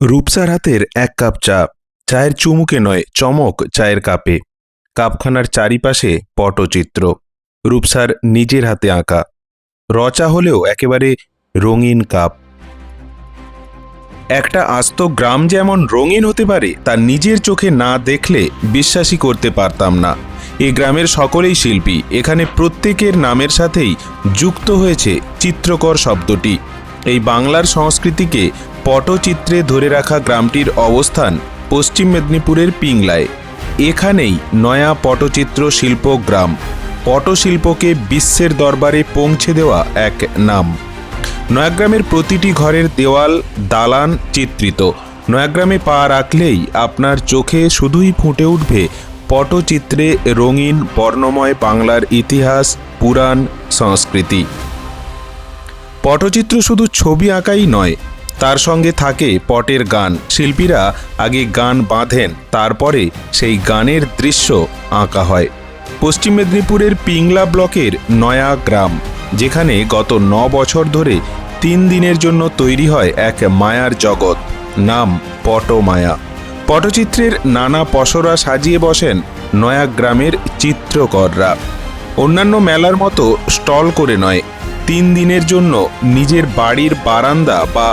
রূপসার হাতের এক কাপ চা, চায়ের চুমুকে নয়, চমক চায়ের কাপে। কাপখানার চারিপাশে পটচিত্র, রূপসার নিজের হাতে আঁকা। রচা হলেও একেবারে রঙিন কাপ। একটা আস্ত গ্রাম যেমন রঙিন হতে পারে, তা নিজের চোখে না দেখলে বিশ্বাসই করতে পারতাম না। এ গ্রামের সকলেই শিল্পী, এখানে প্রত্যেকের নামের সাথেই যুক্ত হয়েছে চিত্রকর শব্দটি। এই বাংলার সংস্কৃতিকে পটচিত্রে ধরে রাখা গ্রামটির অবস্থান পশ্চিম মেদিনীপুরের পিংলায়। এখানেই নয়া পটচিত্র শিল্প গ্রাম। পটশিল্পকে বিশ্বের দরবারে পৌঁছে দেওয়া এক নাম। নয়াগ্রামের প্রতিটি ঘরের দেওয়াল, দালান চিত্রিত। নয়াগ্রামে পা রাখলেই আপনার চোখে শুধুই ফুটে উঠবে পটচিত্রে রঙিন বর্ণময় বাংলার ইতিহাস, পুরাণ, সংস্কৃতি। পটচিত্র শুধু ছবি আঁকাই নয় তার সঙ্গে থাকে পটের গান। শিল্পীরা আগে গান বাঁধেন, তারপরে সেই গানের দৃশ্য আঁকা হয়। পশ্চিম মেদিনীপুরের পিংলা ব্লকের নয়া গ্রাম, যেখানে গত ন বছর ধরে তিন দিনের জন্য তৈরি হয় এক মায়ার জগৎ, নাম পটমায়া। পটচিত্রের নানা পসরা সাজিয়ে বসেন নয়া গ্রামের চিত্রকররা। অন্যান্য মেলার মতো স্টল করে নয় তিন দিনের জন্য নিজের বাড়ির বারান্দা বা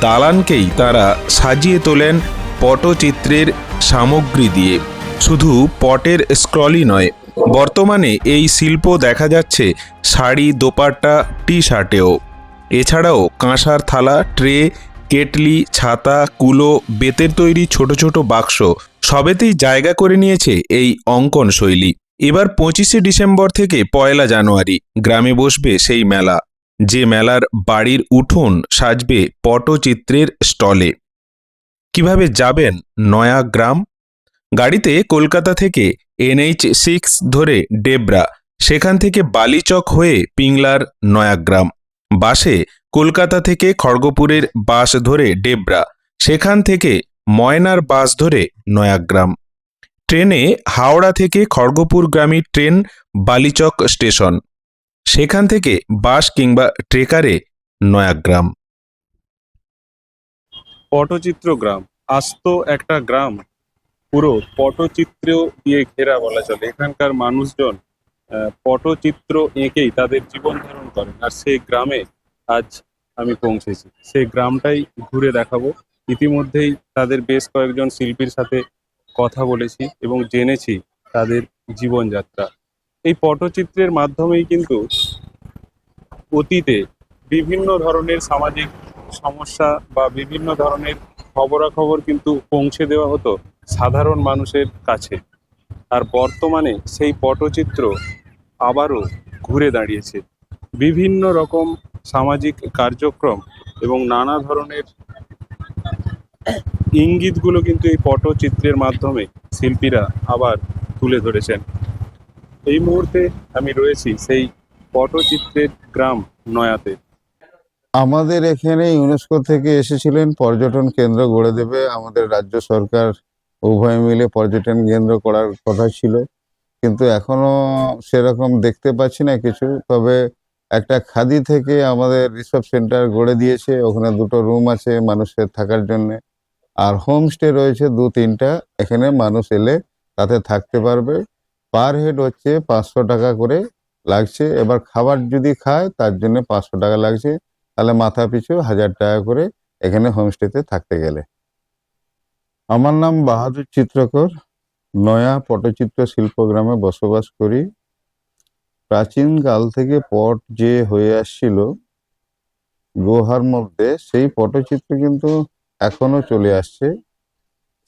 দালানকেই তারা সাজিয়ে তোলেন পটচিত্রের সামগ্রী দিয়ে। শুধু পটের স্ক্রলই নয়, বর্তমানে এই শিল্প দেখা যাচ্ছে শাড়ি, দোপাট্টা টি শার্টেও এছাড়াও কাঁসার থালা, ট্রে, কেটলি, ছাতা, কুলো, বেতের তৈরি ছোট ছোট বাক্স সবেতেই জায়গা করে নিয়েছে এই অঙ্কন শৈলী। এবার পঁচিশে ডিসেম্বর থেকে পয়লা জানুয়ারি গ্রামে বসবে সেই মেলা। যে মেলার বাড়ির উঠোন সাজবে পটচিত্রের স্টলে। কীভাবে যাবেন নয়া গ্রাম? গাড়িতে কলকাতা থেকে এনএইচ সিক্স ধরে ডেবরা, সেখান থেকে বালিচক হয়ে পিংলার নয়াগ্রাম বাসে কলকাতা থেকে খড়গপুরের বাস ধরে ডেবরা, সেখান থেকে ময়নার বাস ধরে নয়াগ্রাম ট্রেনে হাওড়া থেকে খড়গপুরগামী ট্রেন বালিচক স্টেশন। সেখান থেকে বাস কিংবা ট্রেকারে নয়াগ্রাম। পটচিত্র গ্রাম। আস্ত একটা গ্রাম। পুরো পটচিত্র দিয়ে ঘেরা বলা চলে। এখানকার মানুষজন পটচিত্র এঁকেই তাদের জীবন ধারণ করেন। আর সেই গ্রামে আজ আমি পৌঁছেছি। সেই গ্রামটাই ঘুরে দেখাবো। ইতিমধ্যেই তাদের বেশ কয়েকজন শিল্পীর সাথে কথা বলেছি এবং জেনেছি তাদের জীবনযাত্রা। এই পটচিত্রের মাধ্যমেই কিন্তু অতীতে বিভিন্ন ধরনের সামাজিক সমস্যা বা বিভিন্ন ধরনের খবরাখবর কিন্তু পৌঁছে দেওয়া হতো সাধারণ মানুষের কাছে। আর বর্তমানে সেই পটচিত্র আবারও ঘুরে দাঁড়িয়েছে। বিভিন্ন রকম সামাজিক কার্যক্রম এবং নানা ধরনের ইঙ্গিতগুলো কিন্তু এই পটচিত্রের মাধ্যমে শিল্পীরা আবার তুলে ধরেছেন। এই মুহূর্তে আমি রয়েছি সেই পটচিত্রের গ্রাম নয়াতে। আমাদের এখানে ইউনেস্কো থেকে এসেছিলেন পর্যটন কেন্দ্র গড়ে দেবে। আমাদের রাজ্য সরকার উভয় মিলে পর্যটন কেন্দ্র করার কথা ছিল। কিন্তু এখনও সেরকম দেখতে পাচ্ছি না কিছু। তবে একটা খাদি থেকে আমাদের রিসর্ট সেন্টার গড়ে দিয়েছে। ওখানে দুটো রুম আছে মানুষের থাকার জন্য। আর হোমস্টে রয়েছে দু তিনটা। এখানে মানুষ এলে তাতে থাকতে পারবে। পার হেড হচ্ছে পাঁচশো টাকা করে লাগছে। এবার খাবার যদি খায়, তার জন্য পাঁচশো টাকা লাগছে। তাহলে মাথা পিছু হাজার টাকা করে এখানে হোমস্টেতে থাকতে গেলে। আমার নাম বাহাদুর চিত্রকর। নয়া পটচিত্র শিল্পগ্রামে বসবাস করি। প্রাচীন কাল থেকে পট যে হয়ে আসছিল, গুহার মধ্যে, সেই পটচিত্র কিন্তু এখনও চলে আসছে।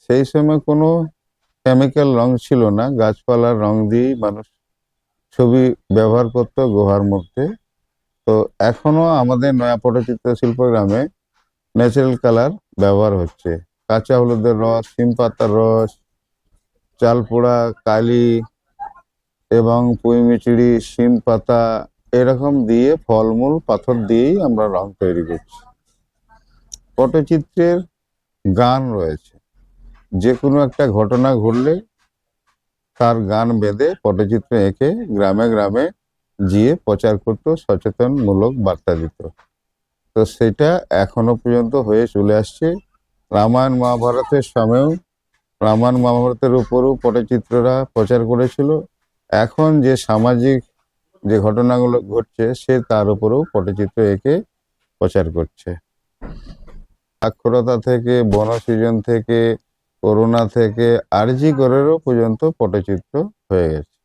সেই সময় কোনো কেমিক্যাল রং ছিল না, গাছপালার রং দিয়েই মানুষ ছবি ব্যবহার করতো গুহার মধ্যে। তো এখনও আমাদের নয়া পটচিত্র শিল্প গ্রামে ন্যাচারাল কালার ব্যবহার হচ্ছে। কাঁচা হলুদের রস, সিম পাতার রস চাল পোড়া কালি এবং পুঁইমিচিড়ি শিম পাতা, এরকম দিয়ে ফলমূল, পাথর দিয়েই আমরা রং তৈরি করছি। পটচিত্রের গান রয়েছে। যে কোনো একটা ঘটনা ঘটলে তার গান বেঁধে পটচিত্র এঁকে গ্রামে গ্রামে গিয়ে প্রচার করতো, সচেতনমূলক বার্তা দিত। তো সেটা এখনও পর্যন্ত হয়ে চলে আসছে। রামায়ণ মহাভারতের সময়ও রামায়ণ মহাভারতের উপরও পটচিত্ররা প্রচার করেছিল। এখন যে সামাজিক যে ঘটনাগুলো ঘটছে, সে তার উপরেও পটচিত্র এঁকে প্রচার করছে। সাক্ষরতা থেকে বনসৃজন থেকে করোনা থেকে, আরজি করেরও পর্যন্ত পটচিত্র হয়ে গেছে।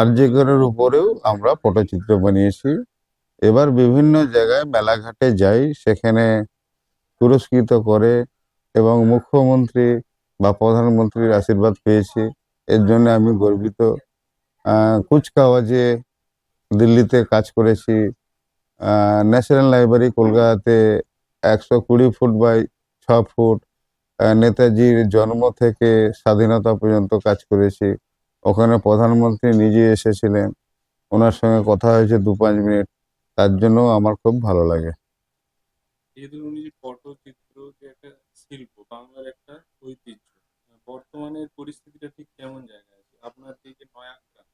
আরজি করের উপরেও আমরা পটচিত্র বানিয়েছি। এবার বিভিন্ন জায়গায় মেলাঘাটে যাই, সেখানে পুরস্কৃত করে এবং মুখ্যমন্ত্রী বা প্রধানমন্ত্রীর আশীর্বাদ পেয়েছি। এর জন্য আমি গর্বিত। কুচকাওয়াজে দিল্লিতে কাজ করেছি। ন্যাশনাল লাইব্রেরি কলকাতাতে একশো কুড়ি ফুট বাই ছ ফুট নেতাজির জন্ম থেকে স্বাধীনতা পর্যন্ত কাজ করেছি। ওখানে প্রধানমন্ত্রী নিজে এসেছিলেন। ওনার সঙ্গে কথা হয়েছে দু পাঁচ মিনিট। তার জন্য আমার খুব ভালো লাগে। যে একটা শিল্প একটা ঐতিহ্য বর্তমানে পরিস্থিতিটা ঠিক কেমন জায়গায় আছে আপনার এই যে নয়াগ্রাম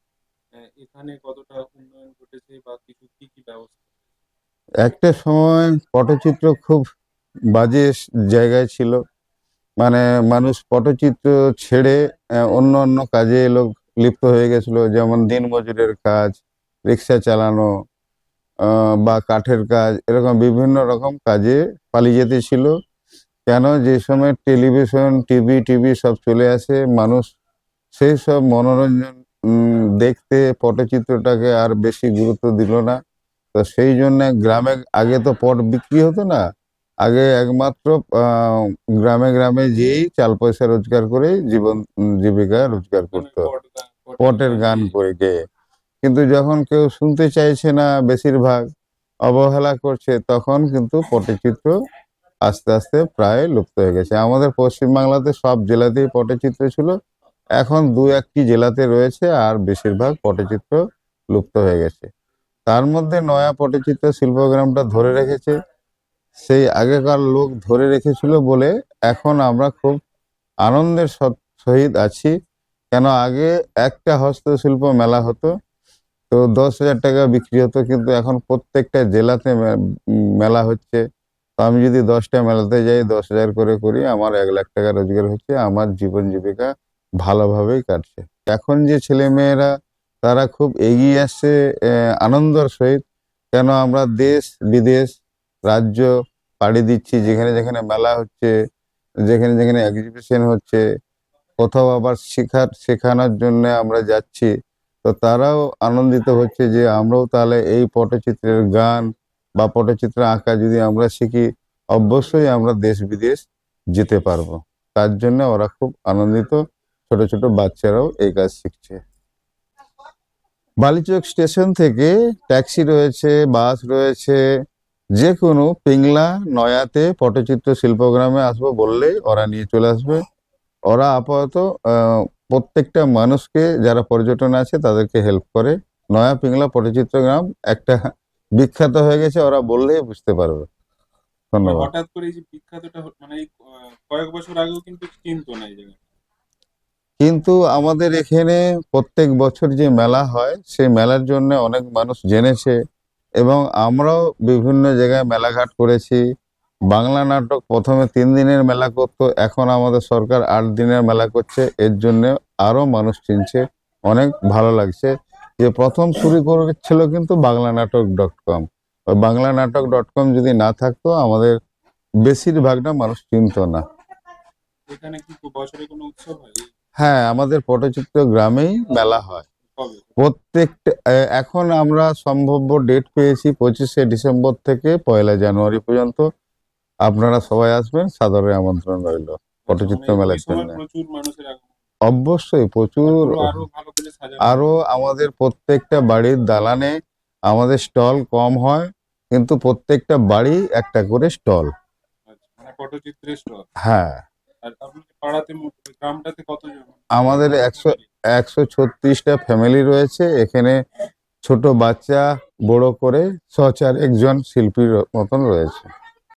আহ, এখানে কতটা উন্নয়ন ঘটেছে বা কিছু কি কি ব্যবস্থা একটা সময় পটচিত্র খুব বাজে জায়গায় ছিল। মানে মানুষ পটচিত্র ছেড়ে অন্য অন্য কাজে লোক লিপ্ত হয়ে গেছিল। যেমন দিনমজুরের কাজ, রিক্সা চালানো বা কাঠের কাজ, এরকম বিভিন্ন রকম কাজে পালিয়ে যেতে ছিল। কেন? যে সময় টেলিভিশন, টিভি টিভি সব চলে আসে, মানুষ সেই সব মনোরঞ্জন দেখতে পটচিত্রটাকে আর বেশি গুরুত্ব দিল না। তো সেই জন্য গ্রামে আগে তো পট বিক্রি হতো না। আগে একমাত্র গ্রামে গ্রামে যেয়েই চাল পয়সা রোজগার করে জীবন জীবিকা রোজগার করতো। মানে গান- পটের গান গান করে গেয়ে কিন্তু যখন কেউ শুনতে চাইছে না বেশিরভাগ অবহেলা করছে তখন কিন্তু পটের চিত্র আস্তে আস্তে প্রায় লুপ্ত হয়ে গেছে। আমাদের পশ্চিমবাংলাতে সব জেলাতেই পটচিত্র ছিল। এখন দু একটি জেলাতে রয়েছে আর বেশিরভাগ পটচিত্র লুপ্ত হয়ে গেছে। তার মধ্যে নয়া পটচিত্র শিল্পগ্রামটা ধরে রেখেছে। সেই আগেকার লোক ধরে রেখেছিল বলে এখন আমরা খুব আনন্দের সহিত আছি। কেন আগে একটা হস্তশিল্প মেলা হতো, তো দশ হাজার টাকা বিক্রি হতো, কিন্তু এখন প্রত্যেকটা জেলাতে মেলা হচ্ছে। তো আমি যদি দশটা মেলাতে যাই, দশ হাজার করে করি, আমার এক লাখ টাকা রোজগার হচ্ছে, আমার জীবন জীবিকা ভালোভাবেই কাটছে। এখন যে ছেলে মেয়েরা তারা খুব এগিয়ে আসছে আনন্দর সহিত। কেন আমরা দেশ, বিদেশ, রাজ্য পাড়ি দিচ্ছি, যেখানে যেখানে মেলা হচ্ছে, যেখানে যেখানে এক্সিবিশন হচ্ছে, কোথাও আবার শেখার, শেখানোর জন্য আমরা যাচ্ছি। তো তারাও আনন্দিত হচ্ছে যে আমরাও তাহলে এই পটচিত্রের গান বা পটচিত্র আঁকা যদি আমরা শিখি, অবশ্যই আমরা দেশ, বিদেশ যেতে পারব। তার জন্য ওরা খুব আনন্দিত। ছোট ছোট বাচ্চারাও এই কাজ শিখছে। বালিচক স্টেশন থেকে ট্যাক্সি রয়েছে, বাস রয়েছে যে কোনো পিংলা, নয়াতে পটচিত্র শিল্পগ্রামে আসব বললেই ওরা নিয়ে চলে আসবে। ওরা আপাতত প্রত্যেকটা মানুষকে যারা পর্যটন আছে তাদেরকে হেল্প করে। নয়া পিংলা পটচিত্র গ্রাম একটা বিখ্যাত হয়ে গেছে, ওরা বললেই বুঝতে পারবে। ধন্যবাদ। হঠাৎ করে এই যে বিখ্যাতটা মানে কয়েক বছর আগেও কিন্তু চিনতো না এই জায়গাটা। কিন্তু আমাদের এখানে প্রত্যেক বছর যে মেলা হয়, সেই মেলার জন্য অনেক মানুষ জেনেছে এবং আমরাও বিভিন্ন জায়গায় মেলাঘাট করেছি। বাংলা নাটক প্রথমে তিন দিনের মেলা করতো, এখন আমাদের সরকার আট দিনের মেলা করছে। এর জন্য আরও মানুষ চিনছে, অনেক ভালো লাগছে। যে প্রথম শুরু করেছিল কিন্তু বাংলা নাটক ডট কম। বাংলা নাটক ডট কম যদি না থাকতো, আমাদের বেশিরভাগটা মানুষ চিনতো না। এখানে বছরে কোনো উৎসব হয়? হ্যাঁ আমাদের পটচিত্র গ্রামেই মেলা হয়। প্রত্যেকটা এখন আমরা সম্ভাব্য ডেট পেয়েছি পঁচিশে ডিসেম্বর থেকে পয়লা জানুয়ারি পর্যন্ত। আপনারা সবাই আসবেন সাদরে আমন্ত্রণ রইল পটচিত্র মেলার জন্য। অবশ্যই প্রচুর পুরো আরও আমাদের প্রত্যেকটা বাড়ির দালানে আমাদের স্টল কম হয় কিন্তু প্রত্যেকটা বাড়ি একটা করে স্টল। আচ্ছা, মানে স্টল। হ্যাঁ। আমাদের একশো- একশো ছত্রিশটা ফ্যামিলি রয়েছে। এখানে ছোট বাচ্চা, বড় করে ছ চার একজন শিল্পীর মতন রয়েছে।